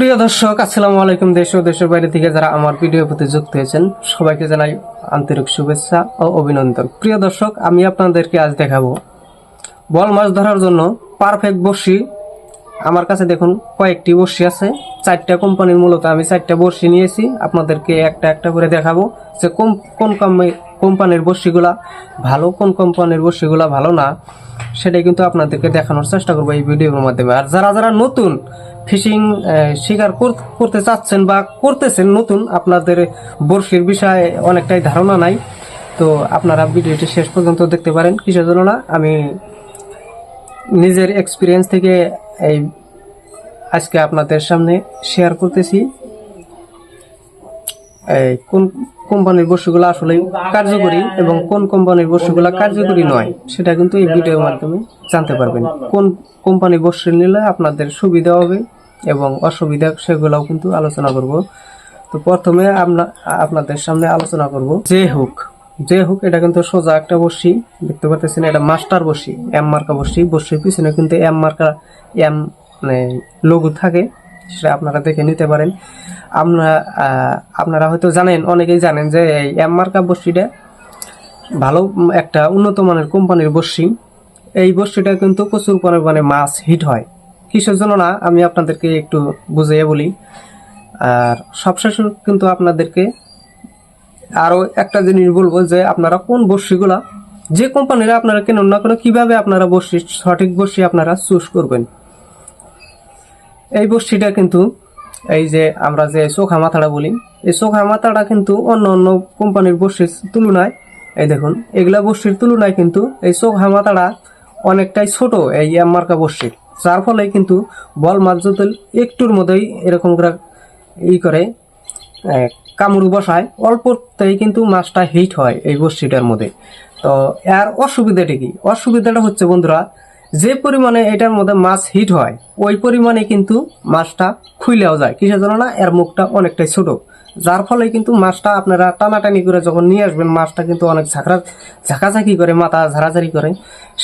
প্রিয় দর্শক, আসসালামু আলাইকুম দেশ ও দেশের বাইরে থেকে যারা আমার ভিডিও প্রতি যুক্ত হয়েছেন, সবাইকে জানাই আন্তরিক শুভেচ্ছা ও অভিনন্দন। প্রিয় দর্শক, আমি আপনাদেরকে আজ দেখাবো বল মাছ ধরার জন্য পারফেক্ট বড়শি। আমার কাছে দেখুন, কয়েকটি বড়শি আছে, চারটা কোম্পানির মূলত আমি চারটা বড়শি নিয়েছি। আপনাদেরকে একটা একটা করে দেখাবো যে কোন কোন কোম্পানি- কোম্পানির বড়শিগুলা ভালো, কোন কোম্পানির বড়শিগুলা ভালো না। সেটাই কিন্তু আপনাদেরকে দেখানোর চেষ্টা করব এই ভিডিওর মাধ্যমে। আর যারা যারা নতুন ফিশিং শিকার কর- করতে চাচ্ছেন বা করতেছেন নতুন, আপনাদের বড়শির বিষয়ে অনেকটাই ধারণা নাই। তো আপনারা ভিডিওটি শেষ পর্যন্ত দেখতে পারেন। কিসের জন্য না? আমি নিজের এক্সপিরিয়েন্স থেকে এই আজকে আপনাদের সামনে শেয়ার করতেছি। কোন কোম্পানির বস্তুগুলো আসলে কার্যকরী এবং কোন কোম্পানির বস্তুগুলো কার্যকরী নয়, সেটা কিন্তু এই ভিডিওর মাধ্যমে জানতে পারবেন। কোন কোম্পানির বস্তু নিলে আপনাদের সুবিধা হবে এবং অসুবিধা সেগুলোও কিন্তু আলোচনা করব। তো প্রথমে আপনাদের সামনে আলোচনা করব যে হুক যে হুক এটা কিন্তু সোজা একটা বসি দেখতে পাচ্ছেন এটা মাস্টার বসি এম মার্কা বসি বসির পিছনে কিন্তু এম মার্কা, এম মানে লঘু থাকে। সেটা আপনারা দেখে নিতে পারেন। আহ, আপনারা হয়তো জানেন অনেকেই জানেন যে এই এম মার্কা বসিটা ভালো একটা উন্নত মানের কোম্পানির বসি এই বসিটা কিন্তু প্রচুর পরিমাণে মাছ হিট হয়। কিসের জন্য না আমি আপনাদেরকে একটু বুঝিয়ে বলি। আর সবশেষ কিন্তু আপনাদেরকে আরও একটা জিনিস বলব যে আপনারা কোন বর্ষিগুলা যে কোম্পানিরা আপনারা কেন না কেন কীভাবে আপনারা বর্ষি সঠিক বর্ষি আপনারা চুজ করবেন। এই বর্ষিটা কিন্তু এই যে আমরা যে চোখা মাথাটা বলি, এই চোখা মাথাটা কিন্তু অন্য অন্য কোম্পানির বর্ষির তুলনায়, এই দেখুন, এগুলা বর্ষির তুলনায় কিন্তু এই চোখা মাথাটা অনেকটাই ছোট এই এম মার্কা বর্ষির যার ফলে কিন্তু বল মাছ একটুর মধ্যেই এরকম করে ই করে কামড় বসায়, অল্পতেই কিন্তু মাছটা হিট হয় এই বস্তিটার মধ্যে। তো এর অসুবিধাটা কি? অসুবিধাটা হচ্ছে বন্ধুরা যে পরিমাণে এটার মধ্যে মাছ হিট হয়, ওই পরিমাণে কিন্তু মাছটা খুইলেও যায়। কিসের জন্য না? এর মুখটা অনেকটাই ছোট। যার ফলে কিন্তু মাছটা আপনারা টানাটানি করে যখন নিয়ে আসবেন, মাছটা কিন্তু অনেক ঝাঁকড়া ঝাঁকাঝাঁকি করে, মাথা ঝাড়াঝাড়ি করে।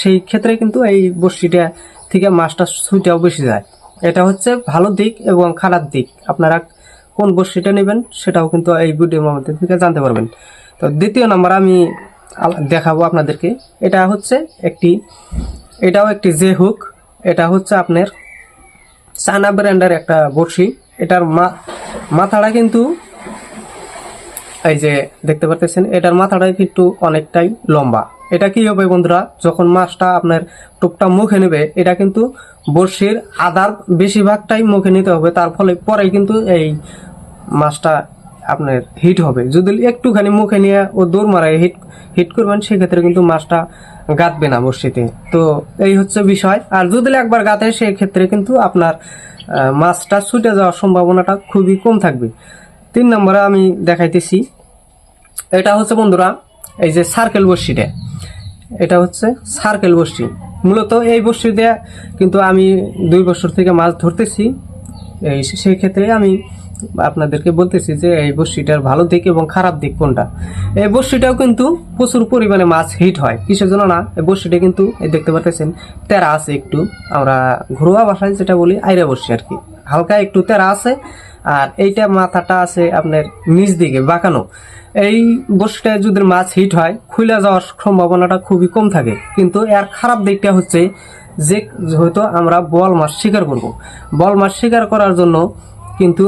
সেই ক্ষেত্রে কিন্তু এই বস্তিটা থেকে মাছটা ছুটাও বেশি যায়। এটা হচ্ছে ভালো দিক এবং খারাপ দিক। আপনারা কোন বস্তিটা নেবেন সেটাও কিন্তু এই ভিডিওর মধ্যে থেকে জানতে পারবেন। তো দ্বিতীয় নাম্বার আমি দেখাবো আপনাদেরকে। এটা হচ্ছে একটি এটাও একটি জে হুক এটা হচ্ছে আপনার চায়না ব্র্যান্ডের একটা বড়শি। এটার মাথাটা কিন্তু এই যে দেখতে পারতেছেন, এটার মাথাটা কিন্তু অনেকটাই লম্বা। এটা কি হবে বন্ধুরা? যখন মাছটা আপনার টুকটা মুখে নেবে, এটা কিন্তু বড়শির আদার বেশিরভাগটাই মুখে নিতে হবে। তার ফলে পরে কিন্তু এই মাছটা আপনার হিট হবে। যদি একটুখানি মুখে নিয়ে ও দৌড় মারায় হিট হিট করবেন, সেক্ষেত্রে কিন্তু মাছটা গাঁতবে না বড়শিতে তো এই হচ্ছে বিষয়। আর যদি একবার গাঁতে, সেক্ষেত্রে কিন্তু আপনার মাছটা ছুটে যাওয়ার সম্ভাবনাটা খুবই কম থাকবে। তিন নম্বরে আমি দেখাইতেছি। এটা হচ্ছে বন্ধুরা, এই যে সার্কেল বর্ষিটা এটা হচ্ছে সার্কেল বর্ষি মূলত এই বর্ষি দিয়ে কিন্তু আমি দুই বছর থেকে মাছ ধরতেছি। এই সেই ক্ষেত্রে আমি আপনাদেরকে বলতেছি যে এই বর্ষিটার ভালো দিক এবং খারাপ দিক কোনটা? এই বর্ষিটাও কিন্তু প্রচুর পরিমাণে মাছ হিট হয়। কিসের জন্য না? এই বর্ষিটা কিন্তু এই দেখতে পাচ্ছেন তেরা আছে একটু। আমরা ঘরোয়া ভাষায় যেটা বলি, আইরা বর্ষি আর কি। হালকা একটু তেরা আছে, আর এইটা মাথাটা আছে আপনার নিচ দিকে, বাঁকানো। এই বস্তুটায় যদি মাছ হিট হয় খুলে যাওয়ার সম্ভাবনাটা খুবই কম থাকে। কিন্তু এর খারাপ দিকটা হচ্ছে যে হয়তো আমরা বল মাছ শিকার করব। বল মাছ শিকার করার জন্য কিন্তু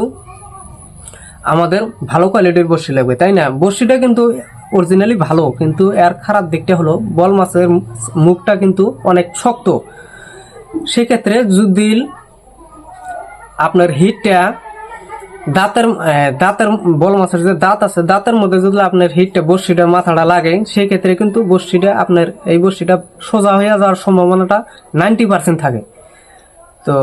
আমাদের ভালো কোয়ালিটির বড়শি লাগবে, তাই না? বড়শিটা কিন্তু অরিজিনালি ভালো, কিন্তু এর খারাপ দিকটা হলো বল মাছের মুখটা কিন্তু অনেক শক্ত। সেক্ষেত্রে যদি আপনার হিটটা দাঁতের দাঁতের বল মাছের যে দাঁত আছে, দাঁতের মধ্যে যদি আপনার হিটটা বর্ষিটা মাথাটা লাগে সেই ক্ষেত্রে কিন্তু বর্ষিটা আপনার এই বর্ষিটা সোজা হয়ে যাওয়ার সম্ভাবনাটা নাইনটি পার্সেন্ট থাকে। তো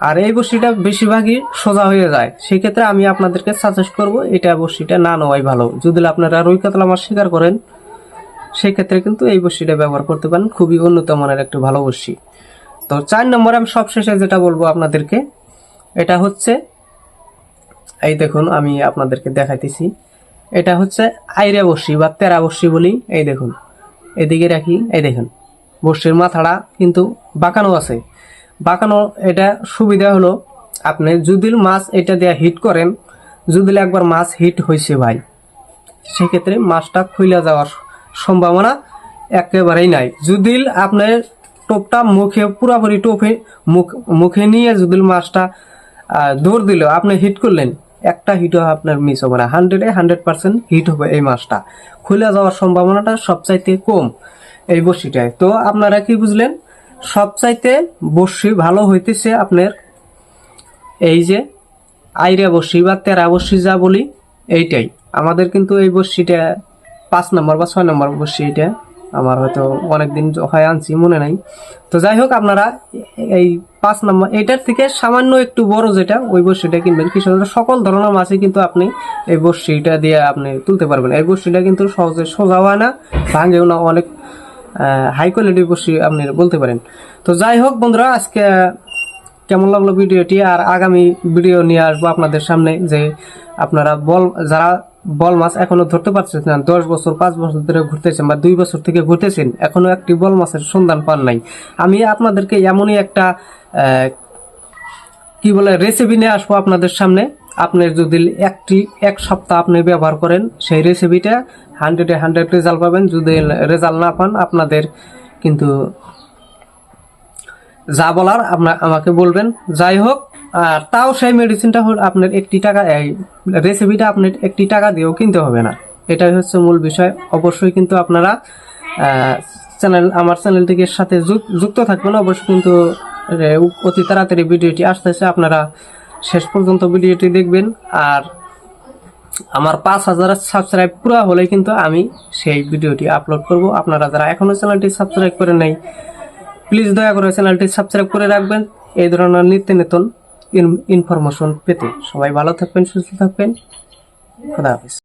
আর এই বর্ষিটা বেশিরভাগই সোজা হয়ে যায়। সেই ক্ষেত্রে আমি আপনাদেরকে সাজেস্ট করব, এটা বর্ষিটা না নেওয়াই ভালো। যদি আপনারা রুই কাতলা মাছ শিকার করেন, সেক্ষেত্রে কিন্তু এই বর্ষিটা ব্যবহার করতে পারেন। খুবই উন্নত মানের একটা ভালো বর্ষি তো চার নম্বরে আমি সবশেষে যেটা বলব আপনাদেরকে, এটা হচ্ছে, এই দেখুন, আমি আপনাদেরকে দেখাইতেছি। এটা হচ্ছে আইরা বর্ষি বা তেরা বর্ষি বলি। এই দেখুন, এদিকে রাখি, এই দেখুন বর্ষির মাথাটা কিন্তু বাঁকানো আছে। বাঁকানো এটা সুবিধা হলো, আপনি যদি মাছ এটা দিয়ে হিট করেন, যদি একবার মাছ হিট হয়েছে ভাই, সেক্ষেত্রে মাছটা খুইলা যাওয়ার সম্ভাবনা একেবারেই নাই। যদি আপনার টোপটা মুখে, পুরাপুরি টোপে মুখ, মুখে নিয়ে যদি মাছটা দৌড় দিল, আপনি হিট করলেন, একটা হিটও আপনার মিস হবে না। হান্ড্রেডে হান্ড্রেড পার্সেন্ট হিট হবে এই মাছটা। খুলে যাওয়ার সম্ভাবনাটা সবচাইতে কম এই বসিটায় তো আপনারা কি বুঝলেন? সবচাইতে বড়শি ভালো হইতেছে আপনার এই যে আইরা বসি বা তেরা বসি যা বলি, এইটাই। আমাদের কিন্তু এই বসিটা পাঁচ নম্বর বা ছয় নম্বর বসি এটা। আমার হয়তো অনেকদিন হয় আনছি, মনে নাই। তো যাই হোক, আপনারা এই পাঁচ নম্বর এইটার থেকে সামান্য একটু বড় যেটা, ওই বসিটা কিনবেন। কৃষকদের সকল ধরনের মাছই কিন্তু আপনি এই বসিটা দিয়ে আপনি তুলতে পারবেন। এই বসিটা কিন্তু সহজে সোজা হয় না, ভাঙেও না অনেক হাই কোয়ালিটির বসি আপনি বলতে পারেন। তো যাই হোক বন্ধুরা, আজকে কেমন লাগল ভিডিওটি আর আগামী ভিডিও নিয়ে আসব আপনাদের সামনে যে আপনারা বল, যারা বল মাছ এখনও ধরতে পারছেন না, দশ বছর, পাঁচ বছর ধরে ঘুরতেছেন বা দুই বছর থেকে ঘুরতেছেন, এখনও একটি বল মাছের সন্ধান পান নাই। আমি আপনাদেরকে এমনই একটা কি বলে রেসিপি নিয়ে আসব আপনাদের সামনে। আপনি যদি একটি, এক সপ্তাহ আপনি ব্যবহার করেন, সেই রেসিপিটা হান্ড্রেডে হান্ড্রেড রেজাল্ট পাবেন। যদি রেজাল্ট না পান, আপনাদের কিন্তু যা বলার আপনার আমাকে বলবেন। যাই হোক, আর তাও সেই মেডিসিনটা আপনার একটি টাকা, এই রেসিপিটা আপনার একটি টাকা দিয়েও কিনতে হবে না। এটাই হচ্ছে মূল বিষয়। অবশ্যই কিন্তু আপনারা চ্যানেল আমার চ্যানেলটিকে সাথে যুক- যুক্ত থাকবেন। অবশ্যই কিন্তু অতি তাড়াতাড়ি ভিডিওটি আসতেছে। আপনারা শেষ পর্যন্ত ভিডিওটি দেখবেন। আর আমার পাঁচ হাজার সাবস্ক্রাইব পুরো হলে কিন্তু আমি সেই ভিডিওটি আপলোড করব। আপনারা যারা এখনও চ্যানেলটি সাবস্ক্রাইব করে নেই প্লিজ দয়া করে চ্যানেলটি সাবস্ক্রাইব করে রাখবেন। এই ধরনের নিত্য নতুন ইনফরমেশন পেতে। সবাই ভালো থাকবেন, সুস্থ থাকবেন। খোদা হাফিজ।